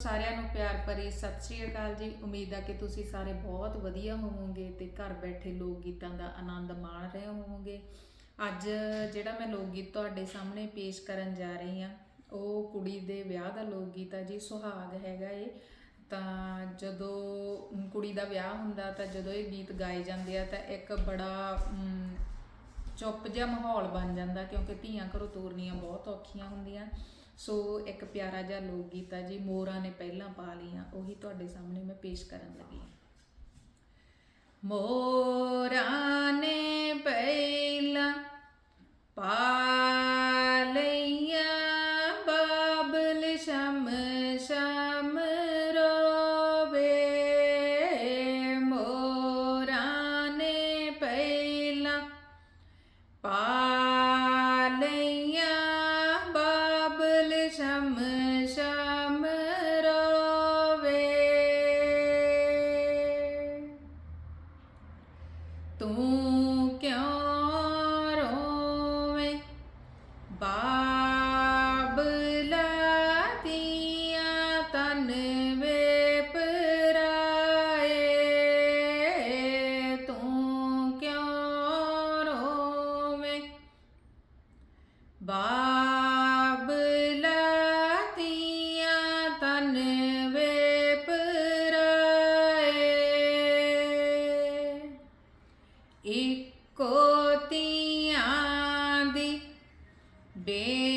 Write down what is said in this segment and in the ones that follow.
ਸਾਰਿਆਂ ਨੂੰ ਪਿਆਰ ਭਰੀ ਸਤਿ ਸ਼੍ਰੀ ਅਕਾਲ ਜੀ। ਉਮੀਦ ਆ ਕਿ ਤੁਸੀਂ ਸਾਰੇ ਬਹੁਤ ਵਧੀਆ ਹੋਵੋਗੇ ਤੇ ਘਰ ਬੈਠੇ ਲੋਕ ਗੀਤਾਂ ਦਾ ਆਨੰਦ ਮਾਣ ਰਹੇ ਹੋਵੋਗੇ। ਅੱਜ ਜਿਹੜਾ ਮੈਂ ਲੋਕ ਗੀਤ ਤੁਹਾਡੇ ਸਾਹਮਣੇ ਪੇਸ਼ ਕਰਨ ਜਾ ਰਹੀ ਹਾਂ, ਉਹ ਕੁੜੀ ਦੇ ਵਿਆਹ ਦਾ ਲੋਕ ਗੀਤ ਆ ਜੀ, ਸੁਹਾਗ ਹੈਗਾ ਏ ਤਾਂ ਜਦੋਂ ਕੁੜੀ ਦਾ ਵਿਆਹ ਹੁੰਦਾ, ਤਾਂ ਜਦੋਂ ਇਹ ਗੀਤ ਗਾਏ ਜਾਂਦੇ ਆ, ਤਾਂ ਇੱਕ ਬੜਾ ਚੁੱਪ ਜਿਹਾ ਮਾਹੌਲ ਬਣ ਜਾਂਦਾ, ਕਿਉਂਕਿ ਧੀਆਂ ਘਰੋਂ ਤੋਰਨੀਆਂ ਬਹੁਤ ਔਖੀਆਂ ਹੁੰਦੀਆਂ। ਸੋ ਇੱਕ ਪਿਆਰਾ ਜਿਹਾ ਲੋਕ ਗੀਤ ਆ ਜੀ ਮੋਰਾਂ ਨੇ ਪਹਿਲਾਂ ਪਾ ਲੀਆਂ ਉਹੀ ਤੁਹਾਡੇ ਸਾਹਮਣੇ ਮੈਂ ਪੇਸ਼ ਕਰਨ ਲੱਗੀ ਹਾਂ। ਮੋਰਾਂ ਨੇ ਤੂੰ ਕਿਉਂ ਰੋਵੇਂ? ਬਾਬਲਾ ਦੀਆਂ ਤਨ ਵੇ ਪਰਾਏ ਤੂੰ ਕਿਉਂ ਰੋਵੇਂ? ਬਾਬਲਾ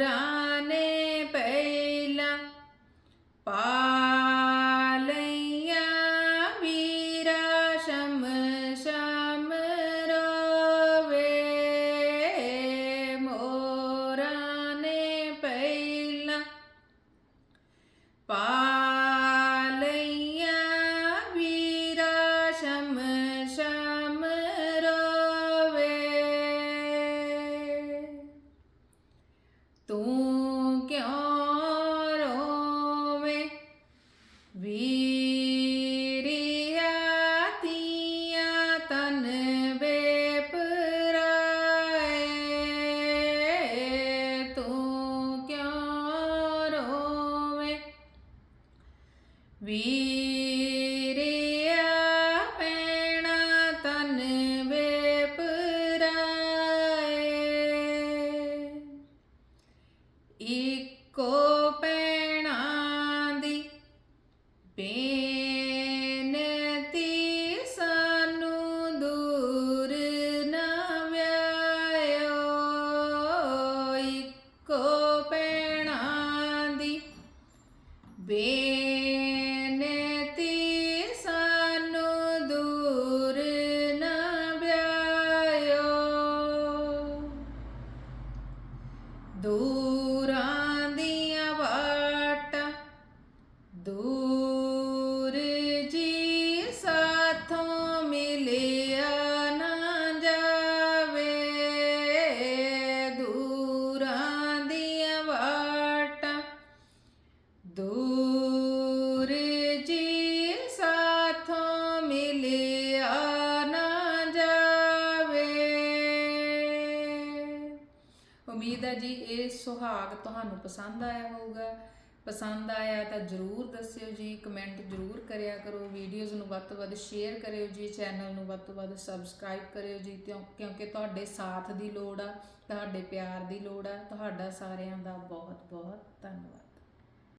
ਮੋਰਾਂ ਨੇ ਪਹਿਲਾਂ ਪਾ ਲਈਆਂ ਵੀਰਾ ਸ਼ਮ ਸ਼ਮ ਰੋਵੇ ਮੋਰਾਂ ਵੀਰਿਆ ਪੈਣਾ ਤਨ ਵੇ ਪਰਾਏ ਇੱਕੋ ਪੈਣਾ ਦੀ ਬੇਨਤੀ ਉਮੀਦ ਹੈ ਜੀ, ਇਹ ਸੁਹਾਗ ਤੁਹਾਨੂੰ ਪਸੰਦ ਆਇਆ ਹੋਊਗਾ। ਪਸੰਦ ਆਇਆ ਤਾਂ ਜਰੂਰ ਦੱਸਿਓ ਜੀ ਕਮੈਂਟ ਜਰੂਰ ਕਰਿਆ ਕਰੋ। ਵੀਡੀਓਜ਼ ਨੂੰ ਵੱਧ ਤੋਂ ਵੱਧ ਸ਼ੇਅਰ ਕਰਿਓ ਜੀ ਚੈਨਲ ਨੂੰ ਵੱਧ ਤੋਂ ਵੱਧ ਸਬਸਕ੍ਰਾਈਬ ਕਰਿਓ ਜੀ, ਕਿਉਂ- ਕਿਉਂਕਿ ਤੁਹਾਡੇ ਸਾਥ ਦੀ ਲੋੜ ਆ, ਤੁਹਾਡੇ ਪਿਆਰ ਦੀ ਲੋੜ ਆ। ਤੁਹਾਡਾ ਸਾਰਿਆਂ ਦਾ ਬਹੁਤ ਬਹੁਤ ਧੰਨਵਾਦ।